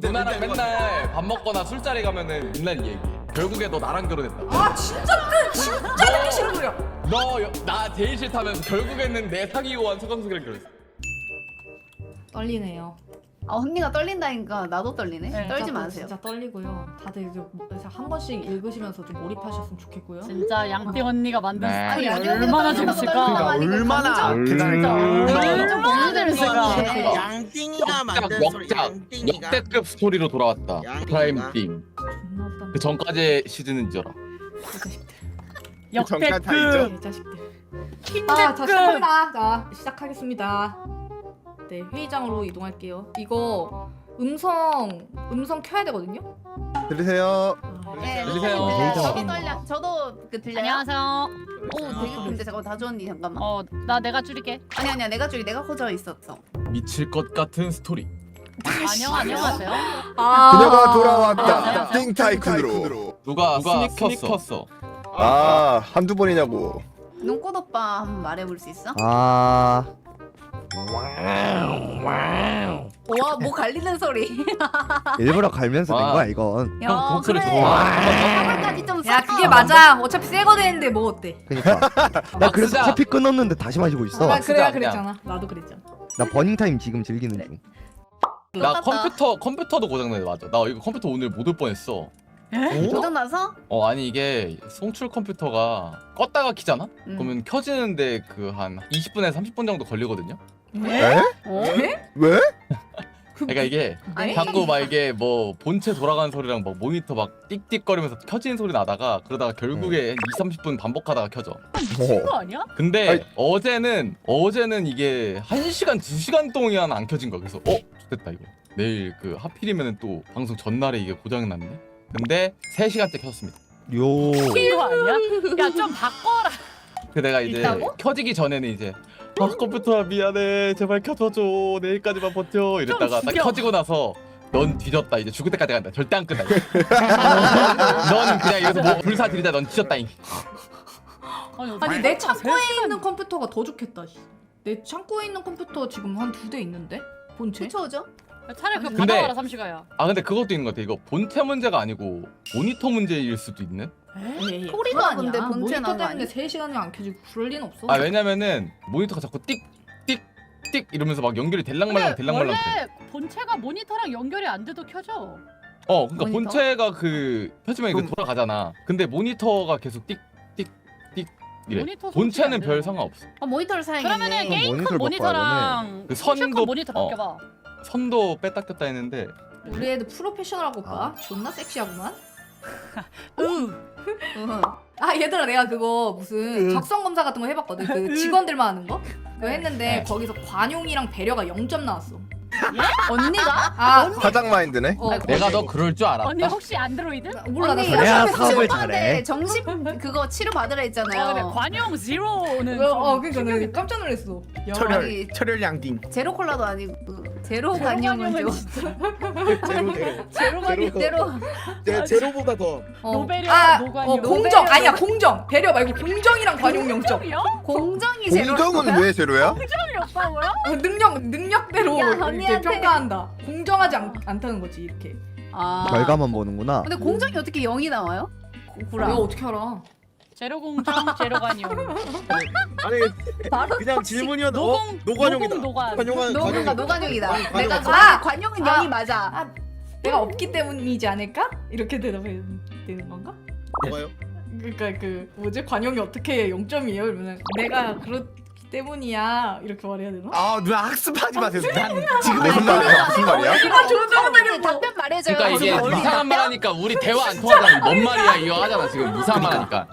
누나랑 맨날 밥 먹거나 술자리 가면은 맨날 얘기. 결국에 너 나랑 결혼했다. 아 진짜 그 진짜 듣기 싫은 소리야. 너 나 제일 싫다면서 결국에는 내 사귀고 한 서강석이랑 결혼했어. 떨리네요. 아 언니가 떨린다니까 나도 떨리네. 네, 떨지 진짜, 마세요. 진짜 떨리고요. 다들 이제 뭐- 한 번씩 읽으시면서 좀 몰입하셨으면 좋겠고요. 진짜 양띵 언니가 만든 네. 스토리 아니, 얼마나 재밌을까? 떨린다고 얼마나 감정- 얼마나 재밌을까? 양띵이가 만든 소리 역작 양띵이가 역대급 스토리로 돌아왔다. 양띵이가. 프라임 팀. 존나 부담. 그 전까지 시즌은 잊어라. 개자식들. 다 역대급 개자식들. 아, 자 킹대급 시작합니다. 자 시작하겠습니다. 네 회의장으로 이동할게요. 이거 음성 음성 켜야 되거든요. 들으세요. 아, 네, 들리세요? 들려요. 저도 굉장히 떨려. 저도 그 들려요. 안녕하세요. 오 되게 근데 잠깐 다주 언니 잠깐만. 어 나 내가 줄일게. 아니 아니야 내가 줄이 내가 커져 있었어. 미칠 것 같은 스토리. 안녕 안녕하세요. 아, 그녀가 아, 돌아왔다. 네. 띵 타이쿤으로. 누가 누가 스닉 켰어? 아 한두 번이냐고. 눈꽃 오빠 한번 말해볼 수 있어? 아 와 뭐 갈리는 소리. 일부러 갈면서 된 와. 거야 이건. 야 형 그래. 화물까지 좀. 야 섞어. 그게 맞아. 어차피 새거 되는데 뭐 어때? 그러니까 나 그래서 쓰자. 커피 끊었는데 다시 마시고 있어. 아, 막 그래야 쓰자, 그랬잖아. 나도 그랬잖아. 나 버닝 타임 지금 즐기는 중. 나. 컴퓨터 컴퓨터도 고장나네 맞아. 나 이거 컴퓨터 오늘 못 올 뻔했어. 도전 나서? 어 아니 이게 송출 컴퓨터가 껐다가 키잖아? 음. 그러면 켜지는데 그 한 20분에서 30분 정도 걸리거든요. 에? 어? 왜? 그러니까 이게 아니. 자꾸 막 이게 뭐 본체 돌아가는 소리랑 막 모니터 막 띡띡거리면서 켜지는 소리 나다가 그러다가 결국에 2, 30분 반복하다가 켜져. 미친 거 아니야? 근데 아이. 어제는 어제는 이게 1시간 2시간 동안 안 켜진 거야. 그래서 어? 됐다 이거. 내일 그 하필이면은 또 방송 전날에 이게 고장이 났네. 근데 3시간째 켰습니다. 요. 미친 거 아니야? 야 좀 바꿔라. 그 내가 이제 있다고? 켜지기 전에는 이제 아 컴퓨터야 미안해 제발 켜줘줘 내일까지만 버텨 이랬다가 딱 죽여. 켜지고 나서 넌 뒤졌다 이제 죽을 때까지 간다 절대 안 끝나. 넌 그냥 여기서 뭐 불사 들이다 넌 뒤졌다잉 아니, 내세 창고에 있는 컴퓨터가 더 좋겠다. 씨. 내 창고에 있는 컴퓨터 지금 한 두 대 있는데 본체. 그쵸 야, 차라리 그거 근데- 받아와라 삼시가야. 아 근데 그것도 있는 것 같아 이거 본체 문제가 아니고 모니터 문제일 수도 있네 에이, 소리가 그건 근데 아니야. 본체 모니터 나온 거 때문에 아니야? 3시간이 안 켜지고 그럴 리는 없어. 아 왜냐면은 모니터가 자꾸 띡띡띡 이러면서 막 연결이 될랑말랑 근데 될랑말랑 돼. 원래 본체가 모니터랑 연결이 안 돼도 켜져. 어 그러니까 모니터? 본체가 그 켜지면 이거 그럼- 돌아가잖아 근데 모니터가 계속 띡띡띡 이래 모니터 본체는 안별 상관없어 아 모니터를 사야겠네. 그러면은 게임 큰 모니터를 모니터랑 그 선도- 모니터 어. 바뀌어봐. 선도 뺐다 꼈다 했는데 우리 애들 프로페셔널하고 오빠 존나 섹시하구만. 으. 응. 아 얘들아 내가 그거 무슨 적성 검사 같은 거 해봤거든. 그 직원들만 하는 거. 그거 했는데 네. 거기서 관용이랑 배려가 0점 나왔어. 언니가? 아 화장 마인드네. 어, 내가 너 그럴 줄 알았다 언니 혹시 안드로이드? 몰라 나 언니 사업을 잘해. 정신 그거 치료 받으라 아, 했잖아요. 관용 제로는 어, 어 그러니까 나 깜짝 놀랐어. 야, 철혈 철혈 양띵 제로 콜라도 아니고 제로 제로 간염은 관용은 좀 제로 제로 제로 관용. 제로 제가 제로보다 더 어. 노베리아, 아, 노관용. 어, 공정 아니야 공정 배려 말고 공정이랑 관용 0점. 공정이요? 공정이 제로. 공정은 왜 제로야? 공정이 없다고요? 어, 능력 능력대로 야, 이렇게 언니한테. 평가한다. 공정하지 않, 않다는 거지 이렇게. 아. 결과만 보는구나. 근데 공정이 어떻게 0이 나와요? 구라. 내가 어떻게 알아? 제로 공정, 제로 관용. 아니 바로 그냥 질문이었는데 어? 노공 노관용이다 노공 노관. 관용한 노가 관용 노관용이다. 관용, 내가. 아! 관용은 아! 0이 맞아. 아 내가 없기 때문이지 않을까? 이렇게 대답해야 되는 건가? 뭐가요? 그러니까 그 뭐지 관용이 어떻게 0점이에요? 이러면 내가 그렇기 때문이야 이렇게 말해야 되나? 아 누나 학습하지 마세요 난 지금 무슨 말이야? 무슨 말이야? 이거 조정되게 어, 답변 말해줘요. 그러니까 이게 무슨 어린이 이상한 말 하니까 우리 대화 안 통하잖아 뭔 말이야 이거 하잖아 지금 이상한 말 하니까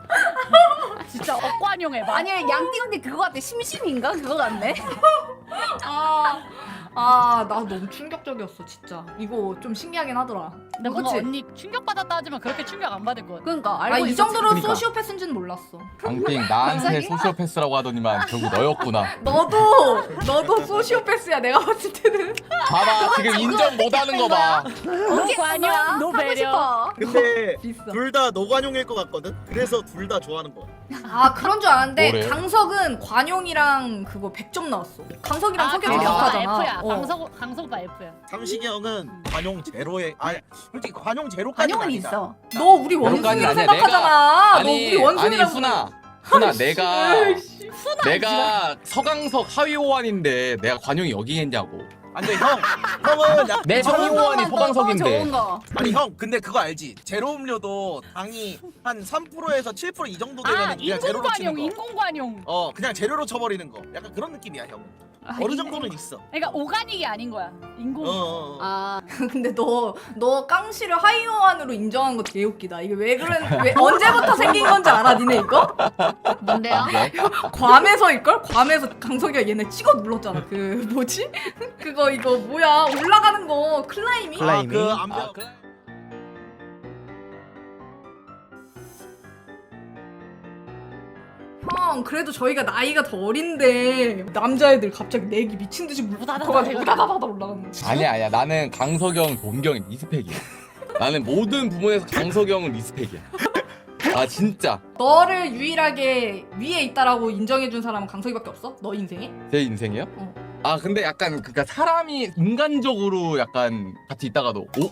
진짜 억관용 해봐. 아니 양띵 언니 그거 같아 심심인가 그거 같네. 아, 아, 나 너무 충격적이었어, 진짜. 이거 좀 신기하긴 하더라. 근데 뭔가 그치? 언니 충격 받았다 하지만 그렇게 충격 안 받을 것 같아. 그러니까 아, 알고 이 있었지. 정도로 그러니까. 소시오패스인지는 몰랐어. 강빙 나한테 갑자기? 소시오패스라고 하더니만 결국 너였구나 너도, 너도 소시오패스야, 내가 봤을 때는. 봐봐 지금 인정 못하는 거봐 노관용, 거야? 하고 노배려. 싶어. 근데 비싸. 둘 다 노관용일 것 같거든 그래서 둘 다 좋아하는 거야 아, 그런 줄 알았는데, 뭐래? 강석은 관용이랑 그거 100점 나왔어. 강석이랑 아, 성격이 강석아, 비슷하잖아. F야. 어. 강석 강석 오빠 F야. 상식이 형은 관용 제로에 아 솔직히 관용 제로까지 관용은 있어. 너 우리 원숭이로 아니야. 생각하잖아. 너 아니 우리 원숭이라고. 아니 순아 순아 내가 에이씨. 내가 서강석 하위 호환인데 내가 관용이 여기 했냐고 안돼 형 형은 약내 상위 호환이 더 서강석인데. 아니 형 근데 그거 알지 제로 음료도 당이 한 3%에서 7%이 정도 되면 아 그냥 제로로 치는 인공관용 거. 인공관용. 어 그냥 재료로 쳐버리는 거 약간 그런 느낌이야 형은 아, 어느 이게- 정도는 있어 그러니까 오가닉이 아닌 거야. 인공. 어, 어, 어. 아 근데 너 너 깡씨를 하이어환으로 인정한 거 되게 웃기다. 이게 왜 그런 왜 언제부터 생긴 건지 알아, 니네 이거? 뭔데요? 괌에서일 걸? 괌에서 강석이가 얘네 찍어 눌렀잖아. 그 뭐지? 그거 이거 뭐야? 올라가는 거 클라이밍? 클라이- 아, 그 클라이밍? 암벽 아, 그 형, 그래도 저희가 나이가 더 어린데 남자애들 갑자기 내기 미친 듯이 물어가지고 우다다다다 올라가는 거. 아니야 아니야 나는 강석영 동경이 리스펙이야 나는 모든 부분에서 강석영은 리스펙이야 아 진짜 너를 유일하게 위에 있다라고 인정해준 사람은 강석이밖에 없어? 너 인생에? 제 인생이요? 어. 아 근데 약간 그니까 사람이 인간적으로 약간 같이 있다가도 오?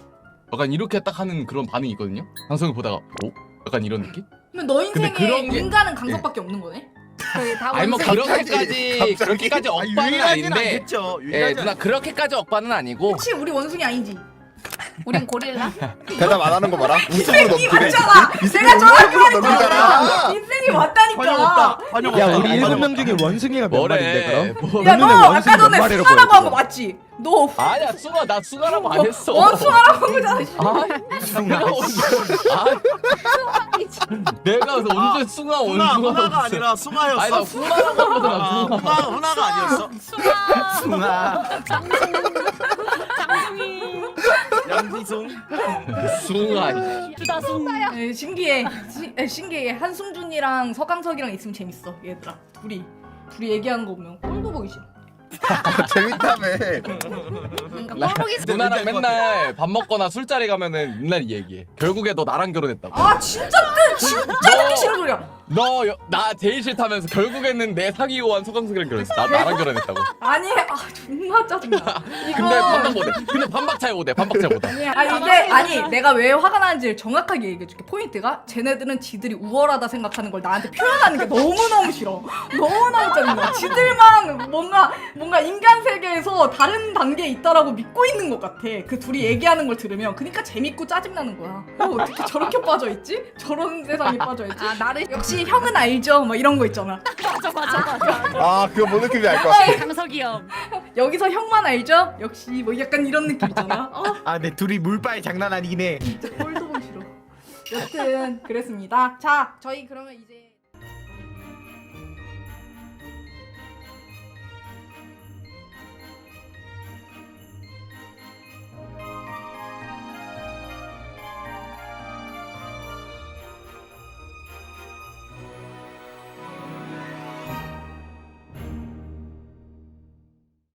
약간 이렇게 딱 하는 그런 반응이 있거든요 강석이 보다가 오? 약간 이런 느낌? 그러면 너 인생에 근데 그런 게- 인간은 강석밖에 없는 거네? 저희 다 아니 뭐. 그렇게까지 그렇게까지 아, 억반은 유일하진 아닌데 않겠죠 예 누나 그렇게까지 억반은 아니고 혹시 우리 원숭이 아니지? 우린 고릴라. 대답 안 하는 거 봐라. 웃음으로 이 넘기네. 맞잖아! 내가 전화기 말했잖아! 인생 이 왔다니까! 관용 없다 관용 야 없다 우리 일곱 관용 명 중에 원숭이가 몇 마리인데 뭐래 그럼? 뭐. 야, 너 아까 원숭이 전에 마리로 수가라고 보여줘? 한거 맞지? 너 아니야 수가 나 수가라고 안 했어 원 수가라고 한 거잖아. 씨. 아, 내가 언제 아, 내가 언제 숭아 훈아 원숭아 훈아가 아니라 숭아였어 아니 나 숭아라고 하거든 아, 나 숭아 훈아 훈아가 아니었어 숭아. 숭아. 양지숭 숭아 주다숭. 에, 신기해. 시- 에, 신기해. 한승준이랑 서강석이랑 있으면 재밌어. 얘들아. 둘이. 둘이 얘기하는 거 보면 꼴도 보기 싫어. 재밌다며. 그러니까 꼴 보기 싫어. 누나랑 맨날 밥 먹거나 술자리 가면은 맨날 이 얘기해 결국에 너 나랑 결혼했다고 아 진짜 뜨 진짜 듣기 싫은 소리야. 너 나 제일 싫다면서 결국에는 내 사귀고한 서강석이랑 결혼했어. 나 나랑 결혼했다고. 아니 아 존나 짜증나. 이거. 근데 반박 못해. 근데 반박 잘 못해 반박 잘 못해. 아니, 아니 이게 아니 내가 왜 화가 나는지를 정확하게 얘기해줄게. 포인트가 쟤네들은 지들이 우월하다 생각하는 걸 나한테 표현하는 게 너무너무 싫어. 너무너무 짜증나. 지들만 뭔가 뭔가 인간 세계에서 다른 단계에 있다라고 믿고 있는 것 같아. 그 둘이 얘기하는 걸 들으면. 그러니까 재밌고 짜증나는 거야. 어, 어떻게 저렇게 빠져있지? 저런 세상에 빠져있지? 아 나를 역시 형은 알죠 막 이런 거 있잖아 맞아 맞아 맞아. 아 그거 뭔 느낌인지 알 것 같아. 강석이 형. 여기서 형만 알죠? 역시 뭐 약간 이런 느낌 있잖아 어? 아, 근데 둘이 물빨 장난 아니긴 해. 진짜 꼴도 보기 싫어. 여튼 그랬습니다. 자, 저희 그러면 이제